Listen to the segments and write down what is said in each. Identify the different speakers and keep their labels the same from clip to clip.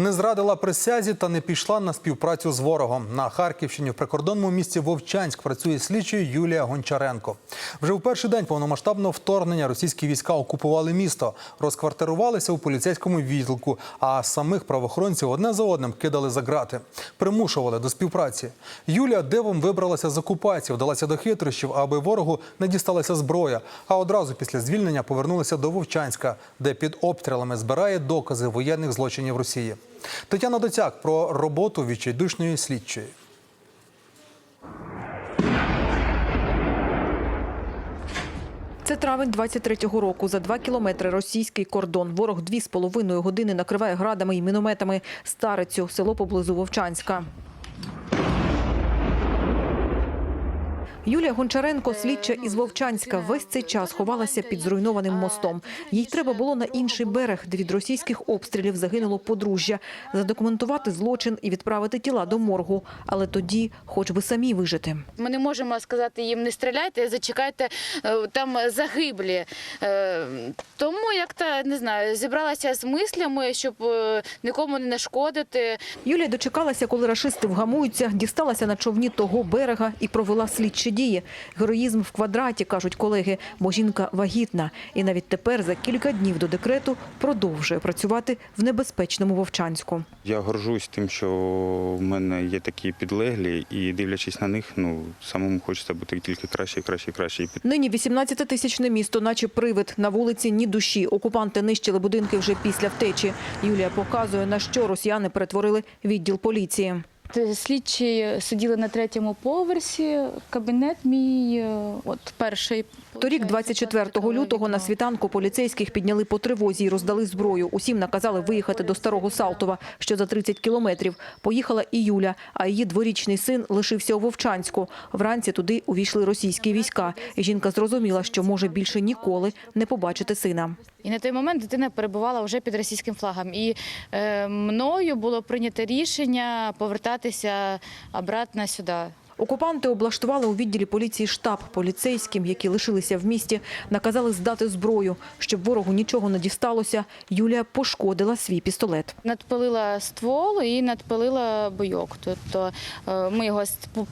Speaker 1: Не зрадила присязі та не пішла на співпрацю з ворогом. На Харківщині в прикордонному місті Вовчанськ працює слідчий Юлія Гончаренко. Вже у перший день повномасштабного вторгнення російські війська окупували місто, розквартирувалися у поліцейському відділку, а самих правоохоронців одне за одним кидали за грати, примушували до співпраці. Юлія дивом вибралася з окупації, вдалася до хитрощів, аби ворогу не дісталася зброя. А одразу після звільнення повернулася до Вовчанська, де під обстрілами збирає докази воєнних злочинів Росії. Тетяна Доцяк про роботу відчайдушної слідчої.
Speaker 2: Це травень 23-го року. За два кілометри російський кордон. Ворог дві з половиною години накриває градами і мінометами Старицю, село поблизу Вовчанська. Юлія Гончаренко, слідча із Вовчанська, весь цей час ховалася під зруйнованим мостом. Їй треба було на інший берег, де від російських обстрілів загинуло подружжя, задокументувати злочин і відправити тіла до моргу. Але тоді, хоч би самі вижити.
Speaker 3: Ми не можемо сказати їм не стріляйте, зачекайте е, там загиблі. Е, Тому як то не знаю, зібралася з мислями, щоб е, нікому не нашкодити.
Speaker 2: Юлія дочекалася, коли рашисти вгамуються, дісталася на човні того берега і провела слідчі дії. Героїзм в квадраті, кажуть колеги, бо жінка вагітна. І навіть тепер, за кілька днів до декрету, продовжує працювати в небезпечному Вовчанську.
Speaker 4: Я горжусь тим, що в мене є такі підлеглі, і дивлячись на них, ну самому хочеться бути тільки краще, краще, краще.
Speaker 2: Нині 18-тисячне місто, наче привид. На вулиці ні душі. Окупанти нищили будинки вже після втечі. Юлія показує, на що росіяни перетворили відділ поліції.
Speaker 3: Т- Слідчі сиділи на третьому поверсі. Кабінет мій, е, от перший.
Speaker 2: Торік, 24 лютого, на світанку поліцейських підняли по тривозі і роздали зброю. Усім наказали виїхати до Старого Салтова, що за 30 кілометрів. Поїхала і Юля, а її дворічний син лишився у Вовчанську. Вранці туди увійшли російські війська. І жінка зрозуміла, що може більше ніколи не побачити сина.
Speaker 3: І на той момент дитина перебувала вже під російським флагом. І е, мною було прийнято рішення повертатися обратно сюди.
Speaker 2: Окупанти облаштували у відділі поліції штаб поліцейським, які лишилися в місті, наказали здати зброю. Щоб ворогу нічого не дісталося, Юлія пошкодила свій пістолет.
Speaker 3: Надпилила ствол і надпилила бойок. Тобто е, ми його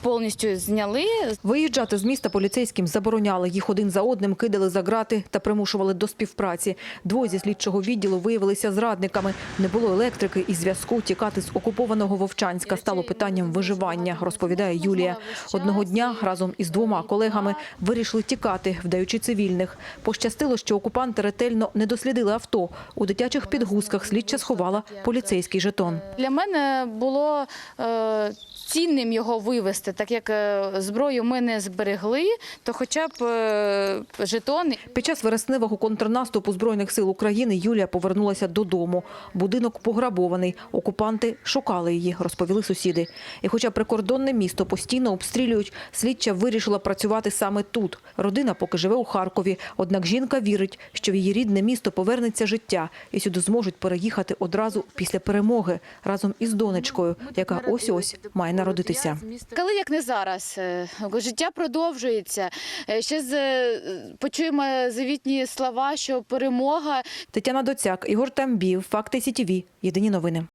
Speaker 3: повністю зняли,
Speaker 2: Виїжджати з міста поліцейським забороняли. Їх один за одним кидали за грати та примушували до співпраці. Двоє зі слідчого відділу виявилися зрадниками. Не було електрики і зв'язку. Тікати з окупованого Вовчанська стало питанням виживання, розповідає Юлія. Одного дня разом із двома колегами вирішили тікати, вдаючи цивільних. Пощастило, що окупанти ретельно не дослідили авто. У дитячих підгузках слідча сховала поліцейський жетон.
Speaker 3: Для мене було е, цінним його вивезти, так як е, зброю ми не зберегли, то хоча б е, жетон.
Speaker 2: Під час вересневого контрнаступу Збройних сил України Юлія повернулася додому. Будинок пограбований. Окупанти шукали її, розповіли сусіди. І хоча прикордонне місто постійно обстрілюють, слідча вирішила працювати саме тут. Родина поки живе у Харкові. Однак жінка вірить, що в її рідне місто повернеться життя і сюди зможуть переїхати одразу після перемоги разом із донечкою, яка ось-ось має народитися.
Speaker 3: Коли як не зараз, Е, життя продовжується. Е, Ще з, е, почуємо завітні слова, що перемога
Speaker 2: Тетяна Доцяк, Ігор Тамбів, Факти СІТІВІ. Єдині новини.